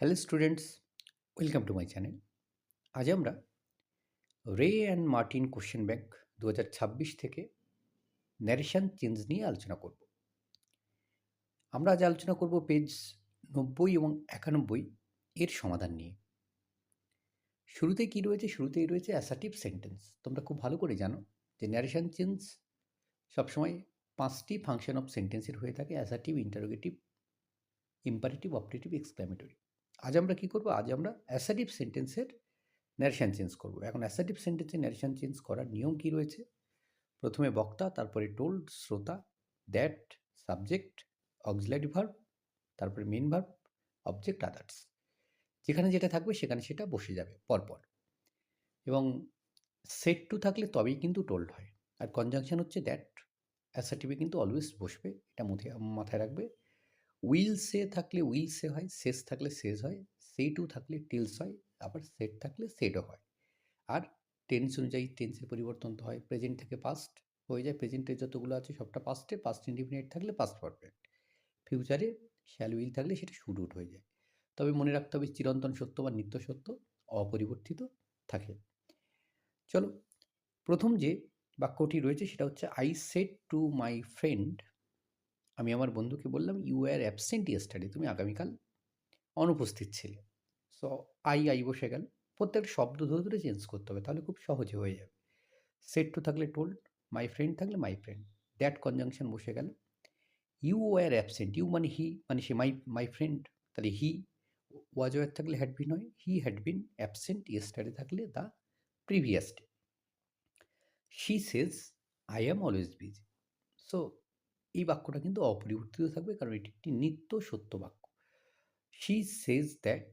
Hello students welcome to my channel আজ আমরা Wren and Martin question bank দু হাজার ছাব্বিশ থেকে ন্যারেশন চেঞ্জ নিয়ে আলোচনা করব। আমরা আজ আলোচনা করব পেজ নব্বই এবং একানব্বই এর সমাধান নিয়ে। শুরুতে কি রয়েছে? শুরুতেই রয়েছে অ্যাসাটিভ সেন্টেন্স তোমরা খুব ভালো করে জানো যে ন্যারেশন চেঞ্জ সবসময় পাঁচটি ফাংশন অফ সেন্টেন্সের হয়ে থাকে assertive interrogative imperative operative exclamatory আজ আমরা কি করব? আজ আমরা অ্যাসাটিভ সেন্টেন্সের ন্যারেশন চেঞ্জ করব। এখন অ্যাসাটিভ সেন্টেন্সের ন্যারেশন চেঞ্জ করার নিয়ম কি রয়েছে? প্রথমে বক্তা, তারপরে টোল্ড শ্রোতা দ্যাট সাবজেক্ট অক্সিলারি ভার্ব তারপরে মেন ভার্ব অবজেক্ট আদার্স যেখানে যেটা থাকবে সেখানে সেটা বসে যাবে পরপর। এবং সেট টু থাকলে তবেই কিন্তু টোল্ড হয়। আর কনজাংশন হচ্ছে দ্যাট অ্যাসাটিভে কিন্তু অলওয়েজ বসবে। এটা মাথায় মাথায় রাখবে। উইল সে থাকলে উইল সে হয়, শেষ থাকলে শেষ হয় সে টু থাকলে টিলস হয়, আবার সেট থাকলে সেটও হয়। আর টেন্স অনুযায়ী টেন্সের পরিবর্তন তো হয় প্রেজেন্ট থেকে পাস্ট হয়ে যায় প্রেজেন্টে যতগুলো আছে সবটা পাস্টে পাস্ট ইন্ডিপেন্ডেন্ট থাকলে পাস্ট পারফেক্ট ফিউচারে শ্যাল উইল থাকলে সেটা উড হয়ে যায়। তবে মনে রাখতে হবে চিরন্তন সত্য বা নিত্য সত্য, অপরিবর্তিত থাকে। চলো, প্রথম যে বাক্যটি রয়েছে সেটা হচ্ছে I said to my friend আমি আমার বন্ধুকে বললাম ইউ আর অ্যাবসেন্ট ইয়েস্টাডি তুমি আগামীকাল অনুপস্থিত ছিলে। সো আই আই বসে গেল। প্রত্যেকটা শব্দ ধরে ধরে চেঞ্জ করতে হবে, তাহলে খুব সহজে হয়ে যাবে। সেট টু থাকলে টোল্ড মাই ফ্রেন্ড থাকলে মাই ফ্রেন্ড দ্যাট কনজাংশন বসে গেল। ইউ ওয়ার অ্যাবসেন্ট ইউ মানে হি মানে সে মাই মাই ফ্রেন্ড তাহলে হি ওয়াজ ওয়ার থাকলে হ্যাড বিন হয় he had been absent yesterday থাকলে the previous day she says I am always busy so এই বাক্যটা কিন্তু অপরিবর্তিত থাকবে কারণ এটি একটি নিত্য সত্য বাক্য। শি সেজ দ্যাট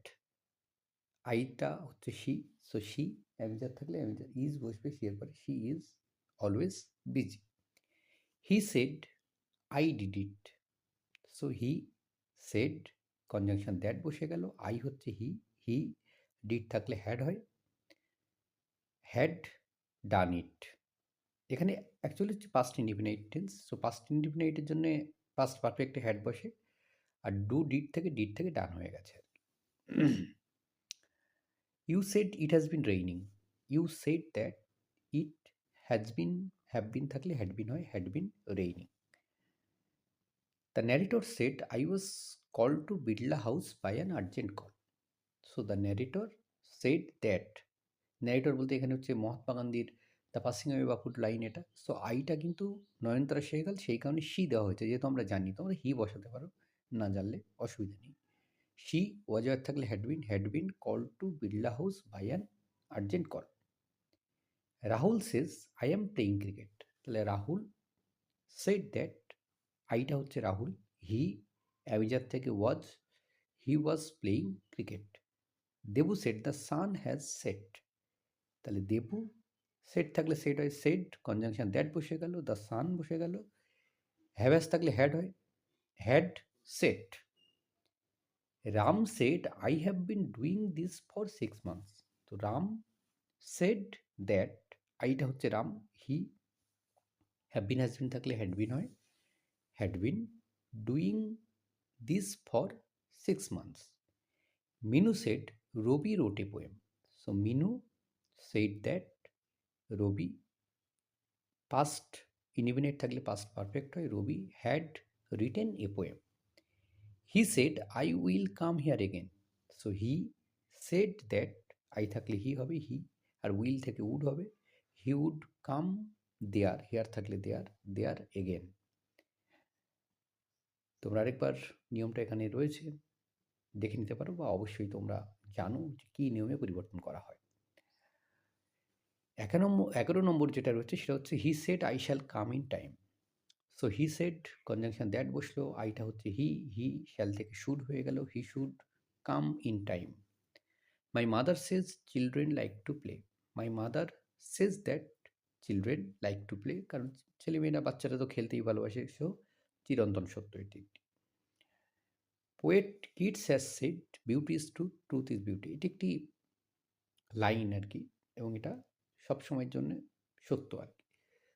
আইটা হচ্ছে শি সো শি অ্যামিজার থাকলে অ্যামিজার ইজ বসবে শি এর পরে she is always busy he said I did it so he said conjunction that বসে গেল আই হচ্ছে হি হি ডিড থাকলে হ্যাড হয়। হ্যাড ডান ইট এখানে অ্যাকচুয়ালি হচ্ছে past independent tense so past ইন্ডিপেন্ডেন্টের জন্য পাস্ট পারফেক্টে হ্যাড বসে আর ডু ডিড থেকে ডিড থেকে ডান হয়ে গেছে you said it has been raining you said that it has been have been থাকলে হ্যাড বিন হয় had been raining the narrator said I was call to Birla House by an urgent call so the narrator said that narrator বলতে এখানে হচ্ছে মহাত্মা গান্ধীর the passing away বাপুর line এটা। So আইটা কিন্তু নয়নতারা শেখাল সেই কারণে সি দেওয়া হয়েছে, যেহেতু আমরা জানি। তোমরা হি বসাতে পারো, না জানলে অসুবিধা নেই। সি ওয়াজার থাকলে had been had been call to Birla House by an urgent call. Rahul says, I am playing cricket. তাহলে রাহুল সেট দ্যাট আইটা হচ্ছে রাহুল। হি অ্যাভিজার থেকে was, he was playing cricket. Debu said the sun has set. তাহলে Debu said থাকলে said হয় said conjunction that বসে গেল the sun বসে গেল হ্যাভ্যাস থাকলে হ্যাড হয় had said Ram said I have been doing this for six months তো রাম সেড দ্যাট আইটা হচ্ছে Ram he have been has been থাকলে হ্যাড বিন হয় had been doing this for six months Minu said Rabi wrote poem so Minu said that Rabi. Past indefinite থাকলে past perfect হয়। Rabi had written a poem he said I will come here again so he said that I থাকলে he হবে he আর will থেকে would হবে। He would come there here থাকলে there there again তোমরা আরেকবার নিয়মটা এখানে রয়েছে, দেখে নিতে পারো বা অবশ্যই তোমরা জানো যে কী নিয়মে পরিবর্তন করা হয়। নম্বর এগারো নম্বর যেটা রয়েছে সেটা হচ্ছে he said I shall come in time so he said conjunction that বসল আইটা হচ্ছে হি হি শ্যাল থেকে শুড হয়ে গেল he should come in time my mother says children like to play my mother says that children like to play কারণ ছেলেমেয়েরা বাচ্চারা তো খেলতেই ভালোবাসে সো চিরন্তন সত্য এটি একটি। Poet Keats has said beauty is truth truth is beauty এটি একটি লাইন আর কি, এবং এটা সবসময়ের জন্য সত্য আর কি।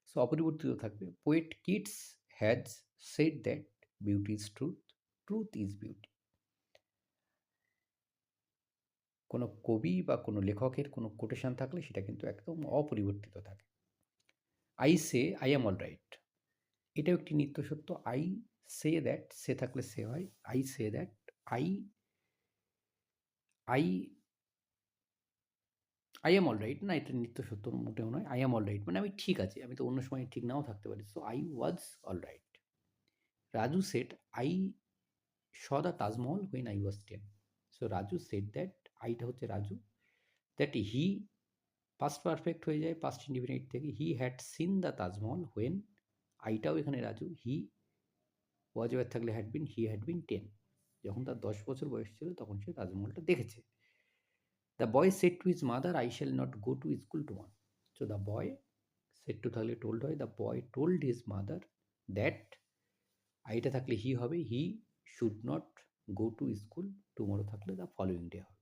সো অপরিবর্তিত থাকবে। Poet Keats has said that beauty is truth truth is beauty কোনো কবি বা কোনো লেখকের কোনো কোটেশন থাকলে সেটা কিন্তু একদম অপরিবর্তিত থাকে। I say I am all right এটাও একটি নিত্য সত্য। আই সে দ্যাট সে থাকলে সে হয়। I say that I I I am all right না এটা নিত্য সত্য মোটেও নয়। আই এম অল রাইট মানে আমি ঠিক আছি। আমি তো অন্য সময় ঠিক নাও থাকতে পারি। So I was all right Raju said I saw the Taj Mahal when I was ten so Raju said that আইটা হচ্ছে Raju that he past perfect হয়ে যায় পাস্ট ইন্ডিফিনিট থেকে। He had seen the Taj Mahal when আইটাও এখানে Raju. He was থাকলে had been he had been ten যখন তার দশ বছর বয়স ছিল, তখন সে তাজমহলটা দেখেছে। The boy said to his mother I shall not go to school tomorrow so the boy said to থাকলে টোল্ড হয় the boy told his mother that আইটা থাকলে হি হবে he should not go to school tomorrow থাকলে the following day হবে।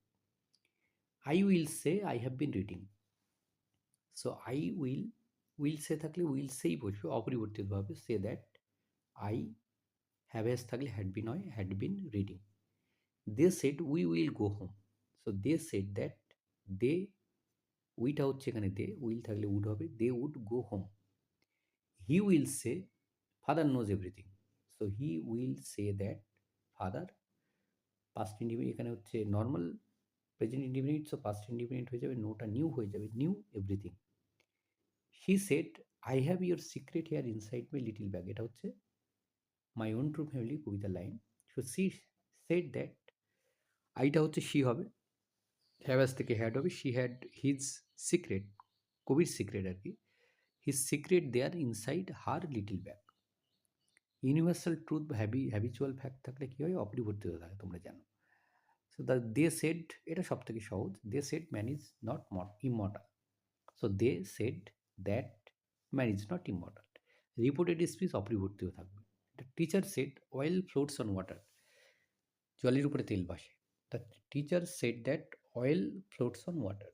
I will say I have been reading so I will will say থাকলে will সেই বসবে, অপরিবর্তিতভাবে say that I have has থাকলে had been হয় had been reading they said we will go home so they said that they উইটা হচ্ছে এখানে they will থাকলে would হবে they would go home he will say father knows everything so he will say that father past independent এখানে হচ্ছে normal present independent so past independent হয়ে যাবে নোটা new হয়ে যাবে knew everything he said I have your secret here inside my little bag এটা হচ্ছে my own true family Kabita line so she said that আইটা হচ্ছে শি হবে হ্যাভাস থেকে হ্যাড হবে শি হ্যাড হিজ সিক্রেট কবির সিক্রেট আর কি his secret there inside her little bag universal truth বা হ্যাবি হ্যাবিচুয়াল ফ্যাক্ট থাকলে কী হয়? অপরিবর্তিত থাকে, তোমরা জানো। সো দ্য দে সেড এটা সব থেকে সহজ they said man is not immortal so they said that man is not immortal reported speech অপরিবর্তিত থাকবে। Teacher said oil floats on water জলের উপরে তেল ভাসে। The teacher said that oil floats on water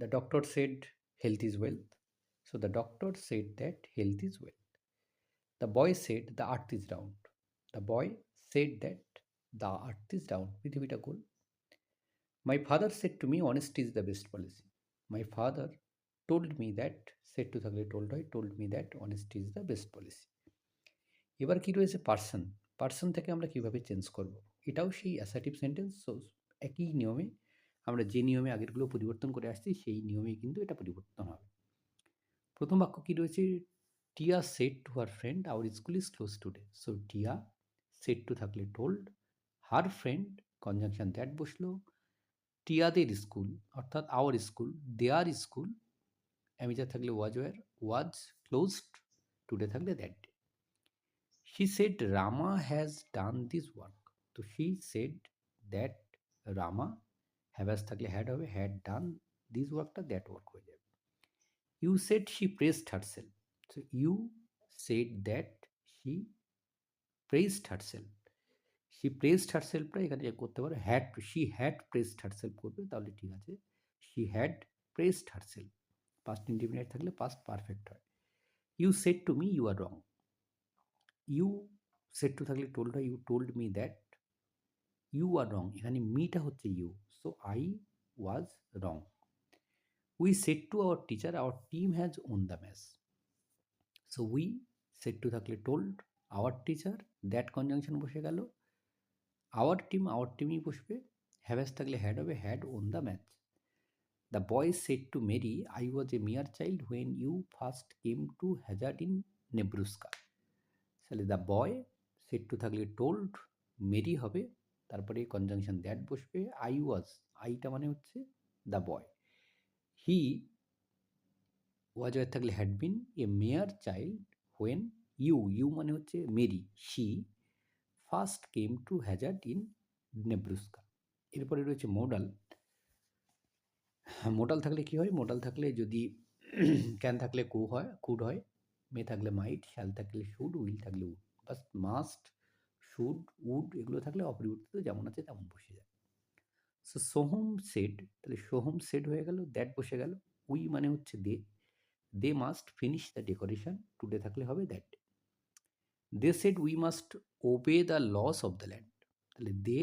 the doctor said health is wealth so the doctor said that health is wealth the boy said the earth is round the boy said that the earth is round পৃথিবীটা গোল my father said to me honesty is the best policy my father told me that said to থাকলে told হয় told me that honesty is the best policy এবার কী রয়েছে person person থেকে আমরা কীভাবে চেঞ্জ করব? এটাও সেই অ্যাসার্টিভ সেন্টেন্স সো একই নিয়মে আমরা যে নিয়মে আগেরগুলো পরিবর্তন করে আসছি, সেই নিয়মেই কিন্তু এটা পরিবর্তন হবে। প্রথম বাক্য কী রয়েছে? Tiya said to her friend our school is close today so Tiya said to থাকলে told her friend conjunction that বসল টিয়াদের স্কুল অর্থাৎ our school their school am is are থাকলে was were was closed today থাকলে that day she said Rama has done this work তো she said that Rama have has থাকলে had হবে had done this ওয়ার্কটা that work হয়ে যাবে। You said she dressed her self so you said that she dressed herself she dressed her সেলফটা এখানে করতে পারো had she had dressed herself করবে, তাহলে ঠিক আছে। She had dressed herself past indefinite থাকলে পাস্ট পারফেক্ট হয়। You said to me you are wrong you said to থাকলে টোল্ড হয় you told me that you are wrong এখানে মিটা হচ্ছে you so I was wrong we said to our teacher our team has won the match so we said to থাকলে told our teacher that conjunction বসে গেল। Our team our টিমই বসবে। হ্যাভ্যাস থাকলে had হবে had won the match the boy said to Mary I was a mere child when you first came to Hazard in Nebraska তাহলে the boy said two থাকলে told Mary হবে। তারপরে conjunction that বসবে I was আইটা মানে হচ্ছে the boy he was were থাকলে had been a mere child when you you মানে হচ্ছে Mary she first came to Hazard in Nebraska এরপরে রয়েছে মোডাল মোডাল থাকলে কি হয়? মোডাল থাকলে যদি ক্যান থাকলে কু হয় কুড হয় মে থাকলে মাইট শ্যাল থাকলে শুড উইল থাকলে উড বাস মাস্ট শুড উড এগুলো থাকলে অপরিবর্তিত যেমন আছে তেমন বসে যায়। সো সোহম সেট তাহলে সোহম সেট হয়ে গেল দ্যাট বসে গেল উই মানে হচ্ছে দে they must finish the decoration today থাকলে হবে that they said we must ওবে the loss of the land তাহলে দে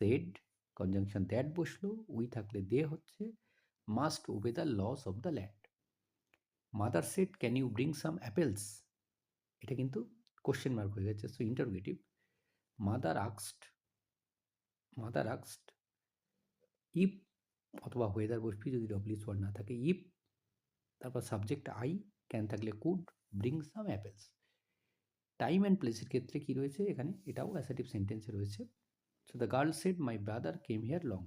সেড কনজাংশন দ্যাট বসল উই থাকলে দে হচ্ছে must ওবে the loss of the land mother set can you bring some apples এটা কিন্তু question mark হয়ে গেছে so interrogative mother আক্সড mother আক্সড if অথবা weather বসবি যদি ডব্লিউস ওয়ার্ড না থাকে ইফ তারপর সাবজেক্ট আই ক্যান থাকলে could bring some apples time and প্লেসের ক্ষেত্রে কী রয়েছে এখানে? এটাও অ্যাসাটিভ সেন্টেন্সে রয়েছে। So the girl said my brother came here long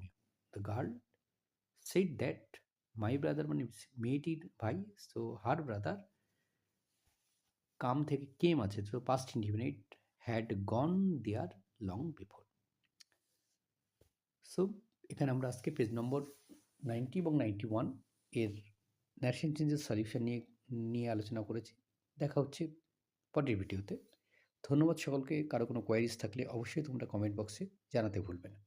the girl said that my brother মানে মেয়েটির ভাই সো হার ব্রাদার কাম থেকে কেম আছে। So past indefinite had gone there long before so এখানে আমরা আজকে পেজ নম্বর নাইনটি এবং ninety ওয়ানের ন্যাশন চেঞ্জের সলিউশন নিয়ে নিয়ে আলোচনা করেছি। দেখা হচ্ছে পরের ভিডিওতে ধন্যবাদ সকলকে। কারও কোনো কোয়ারিজ থাকলে অবশ্যই তোমরা কমেন্ট বক্সে জানাতে ভুলবে না।